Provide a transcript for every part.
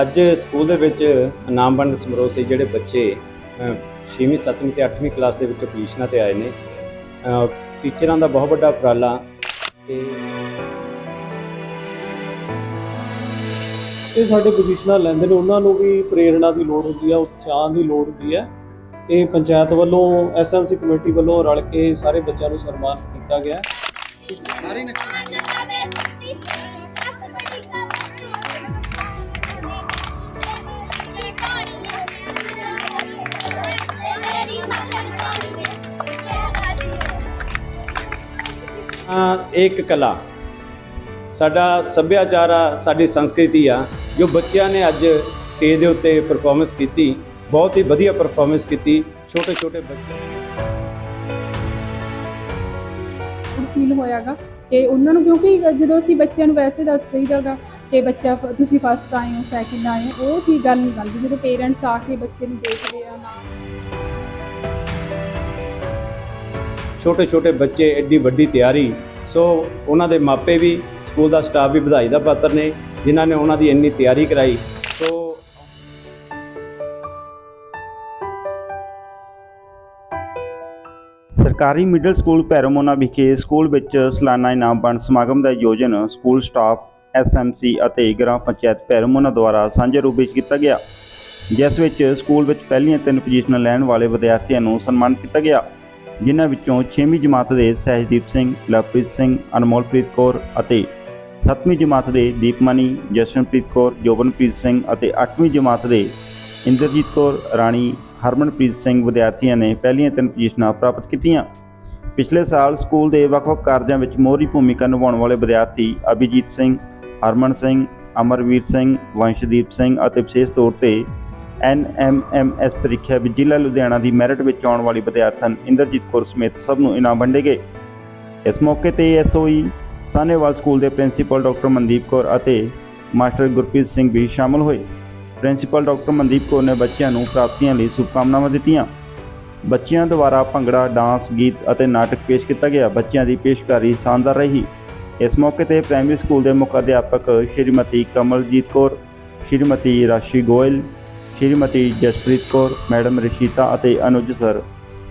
ਅੱਜ ਸਕੂਲ ਦੇ ਵਿੱਚ ਇਨਾਮ ਵੰਡ ਸਮਾਰੋਹ ਸੀ ਜਿਹੜੇ ਬੱਚੇ 6ਵੀਂ 7ਵੀਂ ਤੇ 8ਵੀਂ ਕਲਾਸ ਦੇ ਵਿੱਚ ਪੋਜੀਸ਼ਨਾਂ ਤੇ ਆਏ ਨੇ। ਟੀਚਰਾਂ ਦਾ ਬਹੁਤ ਵੱਡਾ ਉਪਰਾਲਾ ਤੇ ਇਹ ਸਾਡੇ ਪੋਜੀਸ਼ਨਾਂ ਲੈਂਦੇ ਨੇ ਉਹਨਾਂ ਨੂੰ ਵੀ ਪ੍ਰੇਰਣਾ ਦੀ ਲੋੜ ਹੁੰਦੀ ਹੈ ਉਤਸ਼ਾਹ ਦੀ ਲੋੜ ਹੁੰਦੀ ਹੈ ਇਹ ਪੰਚਾਇਤ ਵੱਲੋਂ ਐਸਐਮਸੀ ਕਮੇਟੀ ਵੱਲੋਂ ਰਲ ਕੇ ਸਾਰੇ ਬੱਚਿਆਂ ਨੂੰ ਸਨਮਾਨ ਕੀਤਾ ਗਿਆ। ਅ, ਇੱਕ ਕਲਾ। ਸਾਡਾ ਸੱਭਿਆਚਾਰ ਆ ਸਾਡੀ ਸੰਸਕ੍ਰਿਤੀ ਆ, ਜੋ ਬੱਚਿਆਂ ਨੇ ਅੱਜ ਸਟੇਜ ਦੇ ਉੱਤੇ ਪਰਫਾਰਮੈਂਸ ਕੀਤੀ, ਬਹੁਤ ਹੀ ਵਧੀਆ ਪਰਫਾਰਮੈਂਸ ਕੀਤੀ ਛੋਟੇ ਛੋਟੇ ਬੱਚੇ ਫੀਲ ਹੋਇਆਗਾ ਕਿ ਉਹਨਾਂ ਨੂੰ ਕਿਉਂਕਿ ਜਦੋਂ ਅਸੀਂ ਬੱਚਿਆਂ ਨੂੰ ਵੈਸੇ ਦੱਸ ਦਈਦਾਗਾ ਕਿ ਬੱਚਾ ਤੁਸੀਂ ਫਸਟ ਆਏ ਹੋ ਸੈਕਿੰਡ ਆਏ ਹੋ, ਉਹ ਕੀ ਗੱਲ ਨਹੀਂ ਬਣਦੀ। ਜਦੋਂ ਪੇਰੈਂਟਸ ਆ ਕੇ ਬੱਚੇ ਨੂੰ ਦੇਖਦੇ ਆ ਨਾ। ਛੋਟੇ ਛੋਟੇ ਬੱਚੇ ਐਡੀ ਵੱਡੀ ਤਿਆਰੀ, ਸੋ ਉਹਨਾਂ ਦੇ ਮਾਪੇ ਵੀ, ਸਕੂਲ ਦਾ ਸਟਾਫ ਵੀ ਵਧਾਈ ਦਾ ਪਾਤਰ ਨੇ, ਜਿਨ੍ਹਾਂ ਨੇ ਉਹਨਾਂ ਦੀ ਇੰਨੀ ਤਿਆਰੀ ਕਰਾਈ। ਸੋ ਸਰਕਾਰੀ ਮਿਡਲ ਸਕੂਲ ਭੈਰੋਮੋਨਾ ਵਿਖੇ ਸਕੂਲ ਵਿੱਚ ਸਾਲਾਨਾ ਇਨਾਮ ਵੰਡ ਸਮਾਗਮ ਦਾ ਆਯੋਜਨ ਸਕੂਲ ਸਟਾਫ ਐਸਐਮਸੀ ਅਤੇ ਗ੍ਰਾਮ ਪੰਚਾਇਤ ਭੈਰੋਮੋਨਾ ਦੁਆਰਾ ਸਾਂਝੇ ਰੂਪ ਵਿੱਚ ਕੀਤਾ ਗਿਆ। ਜਿਸ ਵਿੱਚ ਸਕੂਲ ਵਿੱਚ ਪਹਿਲੀਆਂ ਤਿੰਨ ਪੋਜੀਸ਼ਨਾਂ ਲੈਣ ਵਾਲੇ ਵਿਦਿਆਰਥੀਆਂ ਨੂੰ ਸਨਮਾਨਿਤ ਕੀਤਾ ਗਿਆ। ਜਿਨ੍ਹਾਂ ਵਿੱਚੋਂ 6ਵੀਂ ਜਮਾਤ ਦੇ ਸਹਿਜਦੀਪ ਸਿੰਘ, ਲਵਪ੍ਰੀਤ ਸਿੰਘ, ਅਨਮੋਲਪ੍ਰੀਤ ਕੌਰ ਅਤੇ 7ਵੀਂ ਜਮਾਤ ਦੇ ਦੀਪਮਨੀ, ਜਸ਼ਨਪ੍ਰੀਤ ਕੌਰ, ਜੋਬਨਪ੍ਰੀਤ ਸਿੰਘ ਅਤੇ 8ਵੀਂ ਜਮਾਤ ਦੇ ਇੰਦਰਜੀਤ ਕੌਰ, ਰਾਣੀ ਹਰਮਨਪ੍ਰੀਤ ਸਿੰਘ ਵਿਦਿਆਰਥੀਆਂ ਨੇ ਪਹਿਲੀਆਂ ਤਿੰਨ ਪੋਜੀਸ਼ਨਾਂ ਪ੍ਰਾਪਤ ਕੀਤੀਆਂ। ਪਿਛਲੇ ਸਾਲ ਸਕੂਲ ਦੇ ਵੱਖ-ਵੱਖ ਕਾਰਜਾਂ ਵਿੱਚ ਮੋਹਰੀ ਭੂਮਿਕਾ ਨਿਭਾਉਣ ਵਾਲੇ ਵਿਦਿਆਰਥੀ ਅਭਿਜੀਤ ਸਿੰਘ, ਹਰਮਨ ਸਿੰਘ, ਅਮਰਵੀਰ ਸਿੰਘ, ਵੰਸ਼ਦੀਪ ਸਿੰਘ ਅਤੇ ਵਿਸ਼ੇਸ਼ ਤੌਰ ਤੇ ਐਨਐਮਐਮਐਸ ਪ੍ਰੀਖਿਆ ਵਿੱਚ ਜ਼ਿਲ੍ਹਾ ਲੁਧਿਆਣਾ ਦੀ ਮੈਰਿਟ ਵਿੱਚ ਆਉਣ ਵਾਲੀ ਵਿਦਿਆਰਥਣ ਇੰਦਰਜੀਤ ਕੌਰ ਸਮੇਤ ਸਭ ਨੂੰ ਇਨਾਮ ਵੰਡੇ ਗਏ ਇਸ ਮੌਕੇ ਤੇ ਐਸਓਈ ਸਾਨੇਵਾਲ ਸਕੂਲ ਦੇ ਪ੍ਰਿੰਸੀਪਲ ਡਾਕਟਰ ਮਨਦੀਪ ਕੌਰ ਅਤੇ ਮਾਸਟਰ ਗੁਰਪ੍ਰੀਤ ਸਿੰਘ ਵੀ ਸ਼ਾਮਲ ਹੋਏ। ਪ੍ਰਿੰਸੀਪਲ ਡਾਕਟਰ ਮਨਦੀਪ ਕੌਰ ਨੇ ਬੱਚਿਆਂ ਨੂੰ ਪ੍ਰਾਪਤੀਆਂ ਲਈ ਸ਼ੁਭਕਾਮਨਾਵਾਂ ਦਿੱਤੀਆਂ। ਬੱਚਿਆਂ ਦੁਆਰਾ ਭੰਗੜਾ, ਡਾਂਸ, ਗੀਤ ਅਤੇ ਨਾਟਕ ਪੇਸ਼ ਕੀਤਾ ਗਿਆ। ਬੱਚਿਆਂ ਦੀ ਪੇਸ਼ਕਾਰੀ ਸ਼ਾਨਦਾਰ ਰਹੀ। ਇਸ ਮੌਕੇ ਤੇ ਪ੍ਰਾਇਮਰੀ ਸਕੂਲ ਦੇ ਮੁੱਖ ਅਧਿਆਪਕ ਸ਼੍ਰੀਮਤੀ ਕਮਲਜੀਤ ਕੌਰ, ਸ਼੍ਰੀਮਤੀ ਰਾਸ਼ੀ ਗੋਇਲ ਸ਼੍ਰੀਮਤੀ ਜਸਪ੍ਰੀਤ ਕੌਰ, ਮੈਡਮ ਰਸ਼ੀਤਾ ਅਤੇ ਅਨੁਜ ਸਰ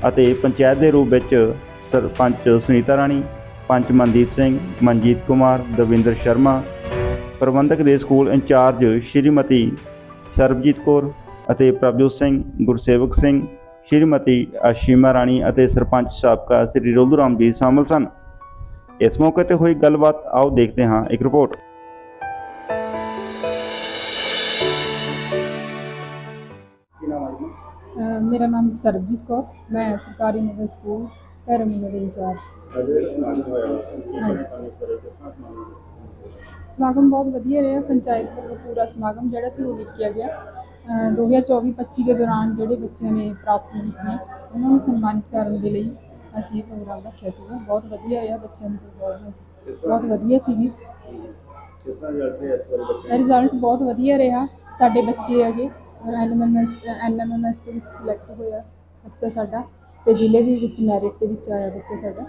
ਅਤੇ ਪੰਚਾਇਤ ਦੇ ਰੂਪ ਵਿੱਚ ਸਰਪੰਚ ਸੁਨੀਤਾ ਰਾਣੀ, ਪੰਚ ਮਨਦੀਪ ਸਿੰਘ, ਮਨਜੀਤ ਕੁਮਾਰ, ਦਵਿੰਦਰ ਸ਼ਰਮਾ, ਪ੍ਰਬੰਧਕ ਦੇ ਸਕੂਲ ਇੰਚਾਰਜ ਸ਼੍ਰੀਮਤੀ ਸਰਬਜੀਤ ਕੌਰ ਅਤੇ ਪ੍ਰਭਜੋਤ ਸਿੰਘ, ਗੁਰਸੇਵਕ ਸਿੰਘ, ਸ਼੍ਰੀਮਤੀ ਅਸ਼ੀਮਾ ਰਾਣੀ ਅਤੇ ਸਰਪੰਚ ਸਾਬਕਾ ਸ੍ਰੀ ਰੋਲੂ ਰਾਮ ਜੀ ਸ਼ਾਮਲ ਸਨ। ਇਸ ਮੌਕੇ ਤੇ ਹੋਈ ਗੱਲਬਾਤ, ਆਓ ਦੇਖਦੇ ਹਾਂ ਇੱਕ ਰਿਪੋਰਟ। ਅਹ ਮੇਰਾ ਨਾਮ ਸਰਬਜੀਤ ਕੌਰ ਮੈਂ ਸਰਕਾਰੀ ਮਿਡਲ ਸਕੂਲ ਭੈਰਮੀਨਾ ਦੇ ਇੰਚਾਰਜ ਸਮਾਗਮ ਬਹੁਤ ਵਧੀਆ ਰਿਹਾ ਪੰਚਾਇਤ ਵੱਲੋਂ ਪੂਰਾ ਸਮਾਗਮ ਜਿਹੜਾ ਸੀ ਉਹ ਲਿਖਿਆ ਗਿਆ ਅਹ 2024-25 ਦੇ ਦੌਰਾਨ ਜਿਹੜੇ ਬੱਚਿਆਂ ਨੇ ਪ੍ਰਾਪਤੀ ਕੀਤੀਆਂ ਉਹਨਾਂ ਨੂੰ ਸਨਮਾਨਿਤ ਕਰਨ ਦੇ ਲਈ ਅਸੀਂ ਇਹ ਪ੍ਰੋਗਰਾਮ ਰੱਖਿਆ ਸੀਗਾ। ਬਹੁਤ ਵਧੀਆ ਰਿਹਾ ਬੱਚਿਆਂ ਦੀ ਪਰਫਾਰਮੈਂਸ ਬਹੁਤ ਵਧੀਆ ਸੀਗੀ। ਰਿਜ਼ਲਟ ਬਹੁਤ ਵਧੀਆ ਰਿਹਾ ਸਾਡੇ ਬੱਚੇ ਹੈਗੇ ਐਨਐਮਐਸ ਐਨਐਮਐਸ ਦੇ ਵਿੱਚ ਸਿਲੈਕਟ ਹੋਇਆ ਬੱਚਾ ਸਾਡਾ ਤੇ ਜ਼ਿਲ੍ਹੇ ਦੇ ਵਿੱਚ ਮੈਰਿਟ ਦੇ ਵਿੱਚ ਆਇਆ ਬੱਚਾ ਸਾਡਾ।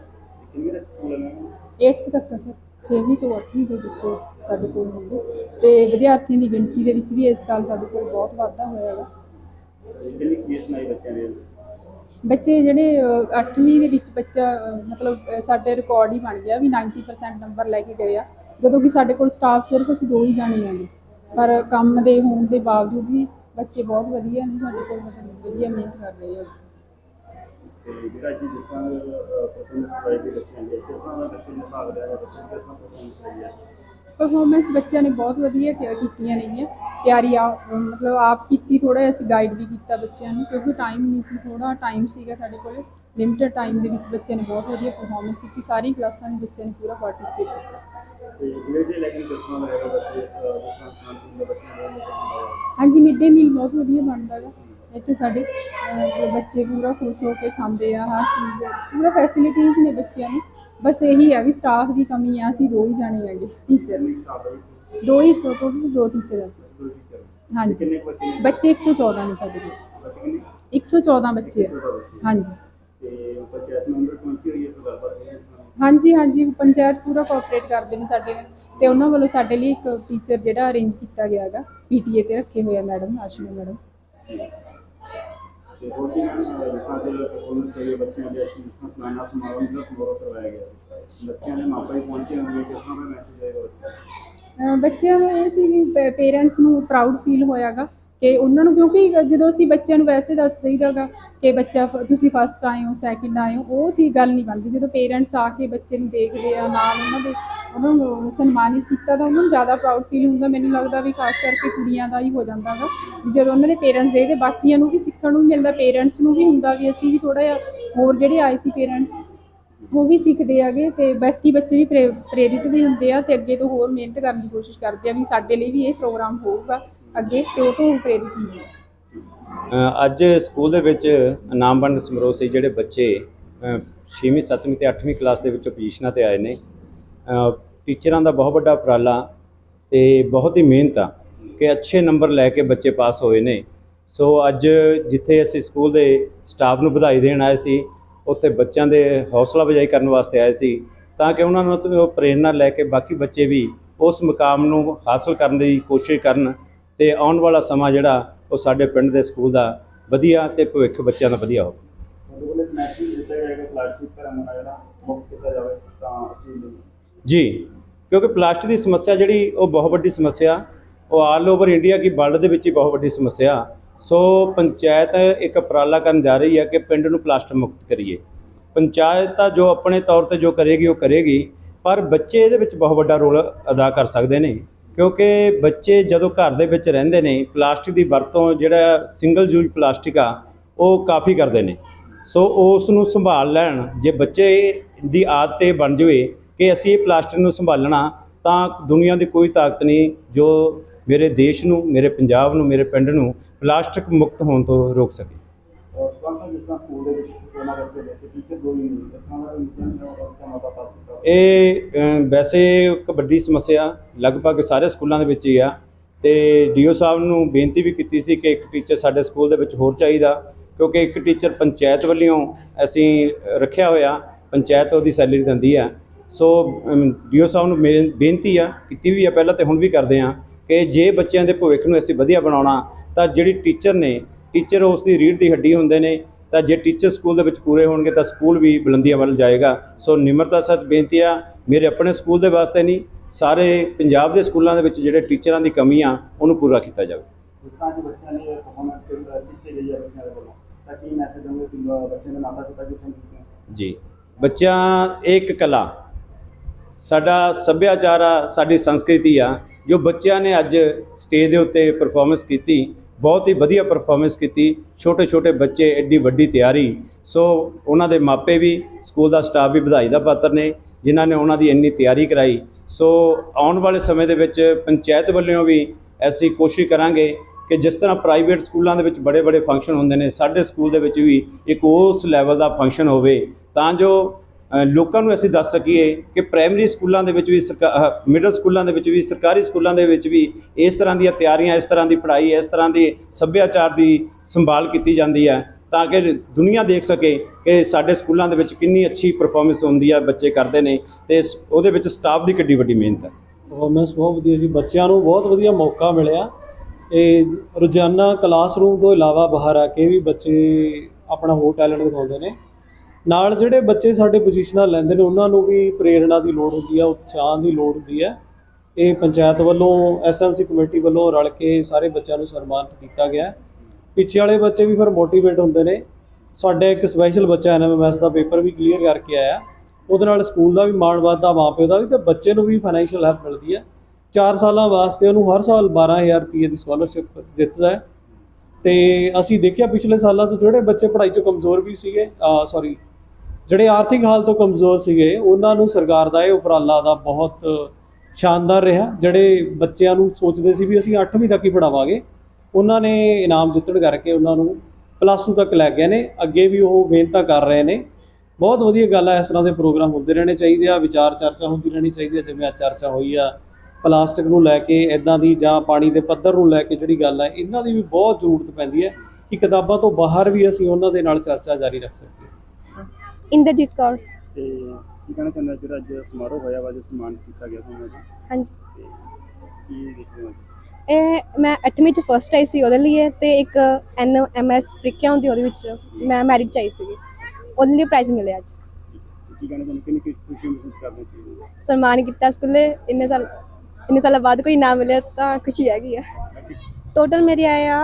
8th ਤੱਕ ਸਰ 6ਵੀਂ ਤੋਂ 8ਵੀਂ ਦੇ ਬੱਚੇ ਸਾਡੇ ਕੋਲ ਹੋਣਗੇ ਤੇ ਵਿਦਿਆਰਥੀਆਂ ਦੀ ਗਿਣਤੀ ਦੇ ਵਿੱਚ ਵੀ ਇਸ ਸਾਲ ਸਾਡੇ ਕੋਲ ਬਹੁਤ ਵਾਧਾ ਹੋਇਆ ਹੈ ਬੱਚੇ ਜਿਹੜੇ 8ਵੀਂ ਦੇ ਵਿੱਚ ਬੱਚਾ ਮਤਲਬ ਸਾਡੇ ਰਿਕਾਰਡ ਹੀ ਬਣ ਗਿਆ ਵੀ 90% ਨੰਬਰ ਲੈ ਕੇ ਗਏ ਆ। ਜਦੋਂ ਕਿ ਸਾਡੇ ਕੋਲ ਸਟਾਫ ਸਿਰਫ ਅਸੀਂ ਦੋ ਹੀ ਜਾਣੇ ਆਂਗੇ ਪਰ ਕੰਮ ਦੇ ਹੋਣ ਦੇ ਬਾਵਜੂਦ ਵੀ ਬੱਚੇ ਬਹੁਤ ਵਧੀਆ ਨੇ ਸਾਡੇ ਕੋਲ ਮਤਲਬ ਵਧੀਆ ਮਿਹਨਤ ਕਰ ਰਹੇ ਆ। ਪਰਫਾਰਮੈਂਸ ਬੱਚਿਆਂ ਨੇ ਬਹੁਤ ਵਧੀਆ ਕੀਤੀਆਂ ਨੇਗੀਆਂ। ਤਿਆਰੀ ਆ ਮਤਲਬ ਆਪ ਕੀਤੀ ਥੋੜਾ ਅਸੀਂ ਗਾਈਡ ਵੀ ਕੀਤਾ ਬੱਚਿਆਂ ਨੂੰ ਕਿਉਂਕਿ ਟਾਈਮ ਨਹੀਂ ਸੀ ਥੋੜਾ ਟਾਈਮ ਸੀਗਾ ਸਾਡੇ ਕੋਲ। ਲਿਮਟਿਡ ਟਾਈਮ ਦੇ ਵਿੱਚ ਬੱਚਿਆਂ ਨੇ ਬਹੁਤ ਵਧੀਆ ਪਰਫਾਰਮੈਂਸ ਕੀਤੀ ਸਾਰੀ ਕਲਾਸਾਂ ਦੇ ਬੱਚਿਆਂ ਨੇ ਪੂਰਾ ਪਾਰਟਿਸਿਪੇਟ ਕੀਤਾ। ਹਾਂਜੀ ਮਿਡ ਡੇ ਮੀਲ ਬਹੁਤ ਵਧੀਆ ਬਣਦਾ ਹੈਗਾ ਇੱਥੇ ਸਾਡੇ ਬੱਚੇ ਪੂਰਾ ਖੁਸ਼ ਹੋ ਕੇ ਖਾਂਦੇ ਆ ਹਰ ਚੀਜ਼ ਪੂਰਾ ਫੈਸਿਲਿਟੀਜ਼ ਨੇ ਬੱਚਿਆਂ ਨੂੰ। ਬਸ ਇਹੀ ਆ ਵੀ ਸਟਾਫ ਦੀ ਕਮੀ ਆ ਅਸੀਂ ਦੋ ਹੀ ਜਾਣੇ ਹੈਗੇ ਟੀਚਰ ਦੋ ਹੀ ਟੋਟਲ ਦੋ ਟੀਚਰ ਆ ਅਸੀਂ। ਹਾਂਜੀ। ਬੱਚੇ 114 ਨੇ ਸਾਡੇ ਕੋਲ। 114 ਬੱਚੇ ਆ। ਹਾਂਜੀ। ਹਾਂਜੀ ਹਾਂਜੀ, ਪੰਚਾਇਤ ਪੂਰਾ ਕੋਆਪਰੇਟ ਕਰਦੇ ਨੇ ਸਾਡੇ ਨਾਲ। ਤੇ ਉਹਨਾਂ ਵੱਲੋਂ ਸਾਡੇ ਲਈ ਇੱਕ ਟੀਚਰ ਜਿਹੜਾ ਅਰੇਂਜ ਕੀਤਾ ਗਿਆ ਹੈਗਾ। ਪੀਟੀਏ ਤੇ ਰੱਖੇ ਹੋਏ ਆ ਮੈਡਮ ਆਸ਼ਮੀ ਮੈਡਮ। ਤੇ ਹੋਰ ਕੀ ਜਿਸਾਂ ਦੇ ਪਰਫਾਰਮੈਂਸ ਹੋਈ ਬੱਚਿਆਂ ਦੇ ਅਸੀਂ ਜਿਸਾਂ ਸਲਾਨਾ ਦਾ ਸਮਾਰੋਹ ਕਰਵਾਇਆ ਗਿਆ। ਬੱਚਿਆਂ ਦੇ ਮਾਪੇ ਪਹੁੰਚੇ ਹੋਣਗੇ, ਕਿਸ ਤਰ੍ਹਾਂ ਦਾ ਮੈਸੇਜ ਆਏਗਾ ਅਹ ਬੱਚਿਆਂ ਨੂੰ ਇਹ ਸੀ ਵੀ ਪੇਰੈਂਟਸ ਨੂੰ ਪ੍ਰਾਊਡ ਫੀਲ ਹੋਇਆਗਾ ਕਿ ਉਹਨਾਂ ਨੂੰ ਕਿਉਂਕਿ ਜਦੋਂ ਅਸੀਂ ਬੱਚਿਆਂ ਨੂੰ ਵੈਸੇ ਦੱਸ ਦਈਦਾਗਾ ਕਿ ਬੱਚਾ ਫ- ਤੁਸੀਂ ਫਸਟ ਆਏ ਹੋ ਸੈਕਿੰਡ ਆਏ ਹੋ, ਉਹ ਚੀਜ਼ ਗੱਲ ਨਹੀਂ ਬਣਦੀ। ਜਦੋਂ ਪੇਰੈਂਟਸ ਆ ਕੇ ਬੱਚੇ ਨੂੰ ਦੇਖਦੇ ਆ, ਨਾਲ ਉਹਨਾਂ ਦੇ ਉਹਨਾਂ ਨੂੰ ਸਨਮਾਨਿਤ ਕੀਤਾ ਤਾਂ ਉਹਨਾਂ ਨੂੰ ਜ਼ਿਆਦਾ ਪ੍ਰਾਊਡ ਫੀਲ ਹੁੰਦਾ। ਮੈਨੂੰ ਲੱਗਦਾ ਵੀ ਖਾਸ ਕਰਕੇ ਕੁੜੀਆਂ ਦਾ ਹੀ ਹੋ ਜਾਂਦਾ ਗਾ ਵੀ ਜਦੋਂ ਉਹਨਾਂ ਦੇ ਪੇਰੈਂਟਸ ਦੇਖਦੇ, ਬਾਕੀਆਂ ਨੂੰ ਵੀ ਸਿੱਖਣ ਨੂੰ ਮਿਲਦਾ ਪੇਰੈਂਟਸ ਨੂੰ ਵੀ ਹੁੰਦਾ ਵੀ ਅਸੀਂ ਵੀ ਥੋੜਾ ਜਿਹਾ ਹੋਰ ਜਿਹੜੇ ਆਏ ਸੀ ਪੇਰੈਂਟਸ ਉਹ ਵੀ ਸਿੱਖਦੇ ਆਗੇ ਤੇ ਬਾਕੀ ਬੱਚੇ ਵੀ ਪ੍ਰੇ- ਪ੍ਰੇਰਿਤ ਵੀ ਹੁੰਦੇ ਆ ਤੇ ਅੱਗੇ ਤੋਂ ਹੋਰ ਮਿਹਨਤ ਕਰਨ ਦੀ ਕੋਸ਼ਿਸ਼ ਕਰਦੇ ਆ ਵੀ ਸਾਡੇ ਲਈ ਵੀ ਇਹ ਪ੍ਰੋਗਰਾਮ ਹੋਊਗਾ ਅੱਗੇ ਤੇ ਉਹ ਤੋਂ ਪ੍ਰੇਰਿਤ ਹੁੰਦੇ ਆ। ਅ, ਅੱਜ ਸਕੂਲ ਦੇ ਵਿੱਚ ਇਨਾਮ ਵੰਡ ਸਮਾਰੋਹ ਸੀ ਜਿਹੜੇ ਬੱਚੇ 6ਵੀਂ 7ਵੀਂ ਤੇ 8ਵੀਂ ਕਲਾਸ ਦੇ ਵਿੱਚੋਂ ਪੋਜੀਸ਼ਨਾਂ ਤੇ ਆਏ ਨੇ। ਅ, ਟੀਚਰਾਂ ਦਾ ਬਹੁਤ ਵੱਡਾ ਉਪਰਾਲਾ ਤੇ ਬਹੁਤ ਹੀ ਮਿਹਨਤ ਆ ਕਿ ਅੱਛੇ ਨੰਬਰ ਲੈ ਕੇ ਬੱਚੇ ਪਾਸ ਹੋਏ ਨੇ। ਸੋ ਅੱਜ ਜਿੱਥੇ ਅਸੀਂ ਸਕੂਲ ਦੇ ਸਟਾਫ ਨੂੰ ਵਧਾਈ ਦੇਣ ਆਏ ਸੀ ਉੱਥੇ ਬੱਚਿਆਂ ਦੇ ਹੌਸਲਾ ਅਫਜ਼ਾਈ ਕਰਨ ਵਾਸਤੇ ਆਏ ਸੀ ਤਾਂ ਕਿ ਉਹਨਾਂ ਨੂੰ ਤੋਂ ਪ੍ਰੇਰਨਾ ਲੈ ਕੇ ਬਾਕੀ ਬੱਚੇ ਵੀ ਉਸ ਮੁਕਾਮ ਨੂੰ ਹਾਸਲ ਕਰਨ ਦੀ ਕੋਸ਼ਿਸ਼ ਕਰਨ ਤੇ ਆਉਣ ਵਾਲਾ ਸਮਾਂ ਜਿਹੜਾ ਉਹ ਸਾਡੇ ਪਿੰਡ ਦੇ ਸਕੂਲ ਦਾ ਵਧੀਆ ਤੇ ਭਵਿੱਖ ਬੱਚਿਆਂ ਦਾ ਵਧੀਆ ਹੋਵੇ। ਜੀ ਕਿਉਂਕਿ ਪਲਾਸਟਿਕ ਦੀ ਸਮੱਸਿਆ ਜਿਹੜੀ ਉਹ ਬਹੁਤ ਵੱਡੀ ਸਮੱਸਿਆ ਉਹ ਆਲ ਓਵਰ ਇੰਡੀਆ ਕੀ ਵਰਲਡ ਦੇ ਵਿੱਚ ਹੀ ਬਹੁਤ ਵੱਡੀ ਸਮੱਸਿਆ। ਸੋ ਪੰਚਾਇਤ ਇੱਕ ਉਪਰਾਲਾ ਕਰਨ ਜਾ ਰਹੀ ਹੈ ਕਿ ਪਿੰਡ ਨੂੰ ਪਲਾਸਟਿਕ ਮੁਕਤ ਕਰੀਏ। ਪੰਚਾਇਤ ਤਾਂ ਜੋ ਆਪਣੇ ਤੌਰ ਤੇ ਜੋ ਕਰੇਗੀ, ਉਹ ਕਰੇਗੀ, ਪਰ ਬੱਚੇ ਇਹਦੇ ਵਿੱਚ ਬਹੁਤ ਵੱਡਾ ਰੋਲ ਅਦਾ ਕਰ ਸਕਦੇ ਨੇ, ਕਿਉਂਕਿ ਬੱਚੇ ਜਦੋਂ ਘਰ ਦੇ ਵਿੱਚ ਰਹਿੰਦੇ ਨੇ, ਪਲਾਸਟਿਕ ਦੀ ਵਰਤੋਂ ਜਿਹੜਾ ਸਿੰਗਲ ਯੂਜ਼ ਪਲਾਸਟਿਕ ਆ, ਉਹ ਕਾਫੀ ਕਰਦੇ ਨੇ। ਸੋ ਉਸ ਨੂੰ ਸੰਭਾਲ ਲੈਣ, ਜੇ ਬੱਚੇ ਦੀ ਆਦਤ ਇਹ ਬਣ ਜਾਵੇ ਕਿ ਅਸੀਂ ਇਹ ਪਲਾਸਟਿਕ ਨੂੰ ਸੰਭਾਲਣਾ, ਤਾਂ ਦੁਨੀਆ ਦੀ ਕੋਈ ਤਾਕਤ ਨਹੀਂ, ਜੋ ਮੇਰੇ ਦੇਸ਼ ਨੂੰ, ਮੇਰੇ ਪੰਜਾਬ ਨੂੰ, ਮੇਰੇ ਪਿੰਡ ਨੂੰ ਪਲਾਸਟਿਕ ਮੁਕਤ ਹੋਣ ਤੋਂ ਰੋਕ ਸਕੇ। ਇਹ ਵੈਸੇ ਇੱਕ ਵੱਡੀ ਸਮੱਸਿਆ ਲਗਭਗ ਸਾਰੇ ਸਕੂਲਾਂ ਦੇ ਵਿੱਚ ਹੀ ਆ ਤੇ ਡੀਓ ਸਾਹਿਬ ਨੂੰ ਬੇਨਤੀ ਵੀ ਕੀਤੀ ਸੀ ਕਿ ਇੱਕ ਟੀਚਰ ਸਾਡੇ ਸਕੂਲ ਦੇ ਵਿੱਚ ਹੋਰ ਚਾਹੀਦਾ ਕਿਉਂਕਿ ਇੱਕ ਟੀਚਰ ਪੰਚਾਇਤ ਵੱਲੋਂ ਅਸੀਂ ਰੱਖਿਆ ਹੋਇਆ ਪੰਚਾਇਤ ਉਹਦੀ ਸੈਲਰੀ ਦਿੰਦੀ ਆ। ਸੋ ਡੀਓ ਸਾਹਿਬ ਨੂੰ ਬੇਨਤੀ ਆ ਕੀਤੀ ਵੀ ਆ ਪਹਿਲਾਂ ਤੇ ਹੁਣ ਵੀ ਕਰਦੇ ਆ ਕਿ ਜੇ ਬੱਚਿਆਂ ਦੇ ਭਵਿੱਖ ਨੂੰ ਅਸੀਂ ਵਧੀਆ ਬਣਾਉਣਾ ਤਾਂ ਜਿਹੜੀ ਟੀਚਰ ਨੇ ਟੀਚਰ ਉਸ ਦੀ ਰੀੜ੍ਹ ਦੀ ਹੱਡੀ ਹੁੰਦੇ ਨੇ ਤਾਂ ਜੇ ਟੀਚਰ ਸਕੂਲ ਦੇ ਵਿੱਚ ਪੂਰੇ ਹੋਣਗੇ ਤਾਂ ਸਕੂਲ ਵੀ ਬੁਲੰਦੀਆਂ ਵੱਲ ਜਾਏਗਾ। ਸੋ ਨਿਮਰਤਾ ਸੱਚ ਬੇਨਤੀ ਆ ਮੇਰੇ ਆਪਣੇ ਸਕੂਲ ਦੇ ਵਾਸਤੇ ਨਹੀਂ ਸਾਰੇ ਪੰਜਾਬ ਦੇ ਸਕੂਲਾਂ ਦੇ ਵਿੱਚ ਜਿਹੜੇ ਟੀਚਰਾਂ ਦੀ ਕਮੀ ਆ ਉਹਨੂੰ ਪੂਰਾ ਕੀਤਾ ਜਾਵੇ। ਜੀ ਬੱਚਿਆਂ ਇੱਕ ਕਲਾ। ਸਾਡਾ ਸੱਭਿਆਚਾਰ ਆ ਸਾਡੀ ਸੰਸਕ੍ਰਿਤੀ ਆ ਜੋ ਬੱਚਿਆਂ ਨੇ ਅੱਜ ਸਟੇਜ ਦੇ ਉੱਤੇ ਪਰਫਾਰਮੈਂਸ ਕੀਤੀ ਬਹੁਤ ਹੀ ਵਧੀਆ ਪਰਫਾਰਮੈਂਸ ਕੀਤੀ। ਛੋਟੇ ਛੋਟੇ ਬੱਚੇ, ਐਡੀ ਵੱਡੀ ਤਿਆਰੀ। ਸੋ ਉਹਨਾਂ ਦੇ ਮਾਪੇ ਵੀ ਸਕੂਲ ਦਾ ਸਟਾਫ ਵੀ ਵਧਾਈ ਦਾ ਪਾਤਰ ਨੇ, ਜਿਨ੍ਹਾਂ ਨੇ ਉਹਨਾਂ ਦੀ ਇੰਨੀ ਤਿਆਰੀ ਕਰਾਈ। ਸੋ ਆਉਣ ਵਾਲੇ ਸਮੇਂ ਦੇ ਵਿੱਚ ਪੰਚਾਇਤ ਵੱਲੋਂ ਵੀ ਅਸੀਂ ਕੋਸ਼ਿਸ਼ ਕਰਾਂਗੇ ਕਿ ਜਿਸ ਤਰ੍ਹਾਂ ਪ੍ਰਾਈਵੇਟ ਸਕੂਲਾਂ ਦੇ ਵਿੱਚ ਬੜੇ ਬੜੇ ਫੰਕਸ਼ਨ ਹੁੰਦੇ ਨੇ, ਸਾਡੇ ਸਕੂਲ ਦੇ ਵਿੱਚ ਵੀ ਇੱਕ ਉਸ ਲੈਵਲ ਦਾ ਫੰਕਸ਼ਨ ਹੋਵੇ। ਤਾਂ ਜੋ ਲੋਕਾਂ ਨੂੰ ਅਸੀਂ ਦੱਸ ਸਕੀਏ ਕਿ ਪ੍ਰਾਇਮਰੀ ਸਕੂਲਾਂ ਦੇ ਵਿੱਚ ਵੀ ਮਿਡਲ ਸਕੂਲਾਂ ਦੇ ਵਿੱਚ ਵੀ, ਸਰਕਾਰੀ ਸਕੂਲਾਂ ਦੇ ਵਿੱਚ ਵੀ ਇਸ ਤਰ੍ਹਾਂ ਦੀਆਂ ਤਿਆਰੀਆਂ, ਇਸ ਤਰ੍ਹਾਂ ਦੀ ਪੜ੍ਹਾਈ, ਇਸ ਤਰ੍ਹਾਂ ਦੀ ਸੱਭਿਆਚਾਰ ਦੀ ਸੰਭਾਲ ਕੀਤੀ ਜਾਂਦੀ ਹੈ ਤਾਂ ਕਿ ਦੁਨੀਆ ਦੇਖ ਸਕੇ ਕਿ ਸਾਡੇ ਸਕੂਲਾਂ ਦੇ ਵਿੱਚ ਕਿੰਨੀ ਅੱਛੀ ਪਰਫਾਰਮੈਂਸ ਹੁੰਦੀ ਹੈ ਬੱਚੇ ਕਰਦੇ ਨੇ ਤੇ ਇਸ- ਉਹਦੇ ਵਿੱਚ ਸਟਾਫ ਦੀ ਕਿੱਡੀ ਵੱਡੀ ਮਿਹਨਤ ਹੈ। ਪਰਫਾਰਮੈਂਸ ਬਹੁਤ ਵਧੀਆ ਜੀ। ਬੱਚਿਆਂ ਨੂੰ ਬਹੁਤ ਵਧੀਆ ਮੌਕਾ ਮਿਲਿਆ। ਇਹ ਰੋਜ਼ਾਨਾ ਕਲਾਸਰੂਮ ਤੋਂ ਇਲਾਵਾ ਬਾਹਰ ਆ ਕੇ ਵੀ ਬੱਚੇ ਆਪਣਾ ਹੋਰ ਟੈਲੈਂਟ ਦਿਖਾਉਂਦੇ ਨੇ। ਨਾਲ ਜਿਹੜੇ ਬੱਚੇ ਸਾਡੇ ਪੋਜੀਸ਼ਨਾਂ ਲੈਂਦੇ ਨੇ, ਉਹਨਾਂ ਨੂੰ ਵੀ ਪ੍ਰੇਰਣਾ ਦੀ ਲੋੜ ਹੁੰਦੀ ਹੈ ਉਤਸ਼ਾਹ ਦੀ ਲੋੜ ਹੁੰਦੀ ਹੈ ਇਹ ਪੰਚਾਇਤ ਵੱਲੋਂ ਐਸਐਮਸੀ ਕਮੇਟੀ ਵੱਲੋਂ ਰਲ ਕੇ ਸਾਰੇ ਬੱਚਿਆਂ ਨੂੰ ਸਨਮਾਨਿਤ ਕੀਤਾ ਗਿਆ ਪਿੱਛੇ ਵਾਲੇ ਬੱਚੇ ਵੀ ਫਿਰ ਮੋਟੀਵੇਟ ਹੁੰਦੇ ਨੇ। ਸਾਡੇ ਇੱਕ ਸਪੈਸ਼ਲ ਬੱਚਾ ਐਨਐਮਐਸ ਦਾ ਪੇਪਰ ਵੀ ਕਲੀਅਰ ਕਰਕੇ ਆਇਆ। ਉਹਦੇ ਨਾਲ ਸਕੂਲ ਦਾ ਵੀ ਮਾਣ ਵੱਧਦਾ ਮਾਪਿਓ ਦਾ ਵੀ, ਤੇ ਬੱਚੇ ਨੂੰ ਵੀ ਫਾਈਨੈਂਸ਼ੀਅਲ ਹੈਲਪ ਮਿਲਦੀ ਹੈ 4 ਸਾਲਾਂ ਵਾਸਤੇ ਉਹਨੂੰ ਹਰ ਸਾਲ 12000 ਰੁਪਏ ਦੀ ਸਕਾਲਰਸ਼ਿਪ ਜਿੱਤਦਾ ਹੈ। ਤੇ ਅਸੀਂ ਦੇਖਿਆ ਪਿਛਲੇ ਸਾਲਾਂ 'ਚ ਜਿਹੜੇ ਬੱਚੇ ਪੜ੍ਹਾਈ 'ਚ ਕਮਜ਼ੋਰ ਵੀ ਸੀਗੇ ਸੌਰੀ ਜਿਹੜੇ ਆਰਥਿਕ ਹਾਲ ਤੋਂ ਕਮਜ਼ੋਰ ਸੀਗੇ, ਉਹਨਾਂ ਨੂੰ ਸਰਕਾਰ ਦਾ ਇਹ ਉਪਰਾਲਾ ਦਾ ਬਹੁਤ ਸ਼ਾਨਦਾਰ ਰਿਹਾ। ਜਿਹੜੇ ਬੱਚਿਆਂ ਨੂੰ ਸੋਚਦੇ ਸੀ ਵੀ ਅਸੀਂ 8ਵੀਂ ਤੱਕ ਹੀ ਪੜਾਵਾਂਗੇ ਉਹਨਾਂ ਨੇ ਇਨਾਮ ਜਿੱਤਣ ਕਰਕੇ ਉਹਨਾਂ ਨੂੰ ਪਲੱਸ 2 ਤੱਕ ਲੈ ਗਏ ਨੇ। ਅੱਗੇ ਵੀ ਉਹ ਮਿਹਨਤਾਂ ਕਰ ਰਹੇ ਨੇ। ਬਹੁਤ ਵਧੀਆ ਗੱਲ ਹੈ ਇਸ ਤਰ੍ਹਾਂ ਦੇ ਪ੍ਰੋਗਰਾਮ ਹੁੰਦੇ ਰਹਿਣੇ ਚਾਹੀਦੇ ਆ, ਵਿਚਾਰ ਚਰਚਾ ਹੁੰਦੀ ਰਹਿਣੀ ਚਾਹੀਦੀ ਹੈ ਜਿਵੇਂ ਆ ਚਰਚਾ ਹੋਈ ਆ, ਪਲਾਸਟਿਕ ਨੂੰ ਲੈ ਕੇ ਇਦਾਂ ਦੀ ਜਾਂ ਪਾਣੀ ਦੇ ਪੱਧਰ ਨੂੰ ਲੈ ਕੇ ਜਿਹੜੀ ਗੱਲ ਹੈ ਇਹਨਾਂ ਦੀ ਵੀ ਬਹੁਤ ਜ਼ਰੂਰਤ ਪੈਂਦੀ ਹੈ ਕਿ ਕਿਤਾਬਾਂ ਤੋਂ ਬਾਹਰ ਵੀ ਅਸੀਂ ਉਹਨਾਂ ਦੇ ਨਾਲ ਚਰਚਾ ਜਾਰੀ ਰੱਖ ਸਕੀਏ। ਇੰਦਰਜੀਤ ਕੌਰ। ਤੇ ਕੀ ਕਹਿਣਾ ਚਾਹੁੰਦੇ ਹੋ? ਜਿਹੜਾ ਅੱਜ ਸਮਾਰੋਹ ਹੋਇਆ ਵਾ ਜੋ ਸਨਮਾਨ ਕੀਤਾ ਗਿਆ ਤੁਹਾਨੂੰ ਅੱਜ। ਹਾਂਜੀ। ਤੇ ਕੀ ਇਹ ਮੈਂ 8ਵੀਂ ਚ ਫਸਟ ਆਈ ਸੀ ਉਹਦੇ ਲਈ ਤੇ ਇੱਕ ਐਨ ਐਮ ਐਸ ਪ੍ਰੀਖਿਆ ਹੁੰਦੀ ਉਹਦੇ ਵਿੱਚ ਮੈਂ ਮੈਰਿਟ ਚ ਆਈ ਸੀਗੀ। ਉਹਦੇ ਲਈ ਪ੍ਰਾਈਜ਼ ਮਿਲਿਆ ਅੱਜ। ਕੀ ਕਹਿਣਾ ਚਾਹੁੰਦੇ ਕਿੰਨੀ ਕੁ ਖੁਸ਼ੀ ਮਹਿਸੂਸ ਕਰਦੇ ਹੋ ਸਨਮਾਨ ਕੀਤਾ ਸਕੂਲੇ ਇੰਨੇ ਸਾਲ ਇੰਨੇ ਸਾਲਾਂ ਬਾਅਦ ਕੋਈ ਇਨਾਮ ਮਿਲਿਆ ਤਾਂ ਖੁਸ਼ੀ ਹੈਗੀ ਆ। ਟੋਟਲ ਮੇਰੀ ਆਏ ਆ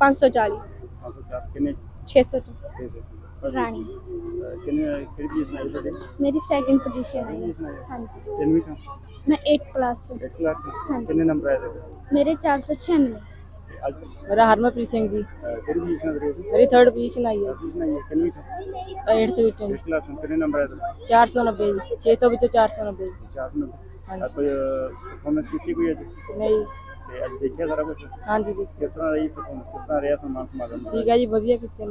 540 504 ਕਿੰਨੇ? 600 ਚ। ਸੌ? ਰਾਣੀ। ਅਹ ਕਿੰਨੇ ਕਿਹੜੀ ਚੀਜ਼ ਸੁਣਾਈ ਤੁਹਾਡੇ ਮੇਰੀ ਸੈਕਿੰਡ ਪੋਜੀਸ਼ਨ ਹੈ ਕਿਹੜੀ ਸੁਣਾਈ ਹਾਂਜੀ ਕਿੰਨਵੀਂ ਤੋਂ ਮੈਂ 8th ਕਲਾਸ ਚ 1 ਲੱਖ ਹਾਂਜੀ। ਕਿੰਨੇ ਨੰਬਰ ਆਏ ਤੁਹਾਡੇ ਮੇਰੇ 496 ਤੇ ਅੱਜ ਮੇਰਾ ਹਰਮਨਪ੍ਰੀਤ ਸਿੰਘ ਜੀ ਅਹ ਕਿਹੜੀ ਚੀਜ਼ ਸੁਣਾ ਰਹੇ ਹੋ ਮੇਰੀ ਥਰਡ ਪੋਜੀਸ਼ਨ ਆਈ ਹੈ ਤੁਸੀਂ ਸੁਣਾਈ ਹੈ ਕਿੰਨਵੀਂ ਤੋਂ 8th ਵਿੱਚ 1 ਲੱਖ ਤੋਂ ਕਿੰਨੇ ਨੰਬਰ ਆਏ ਤੁਹਾਡੇ 490 ਜੀ 600 ਵਿੱਚੋਂ 490 ਜੀ 4 ਨੰਬਰ ਅੱਜ ਕੋਈ ਪਰਫਾਰਮੈਂਸ ਕੀਤੀ ਕੋਈ ਅੱਜ ਨਹੀਂ ਤੇ ਅੱਜ ਦੇਖਿਆ ਸਾਰਾ ਕੁਝ ਹਾਂਜੀ ਜੀ ਕਿਸ ਤਰ੍ਹਾਂ ਰਹੀ ਪਰਫਾਰਮੈਂਸ ਕਿਸ ਤਰ੍ਹਾਂ ਰਿਹਾ ਸਨਮਾਨ ਸਮਾਗਮ ਠੀਕ ਹੈ ਜੀ ਵਧੀਆ ਕੀਤੇ ਨੇ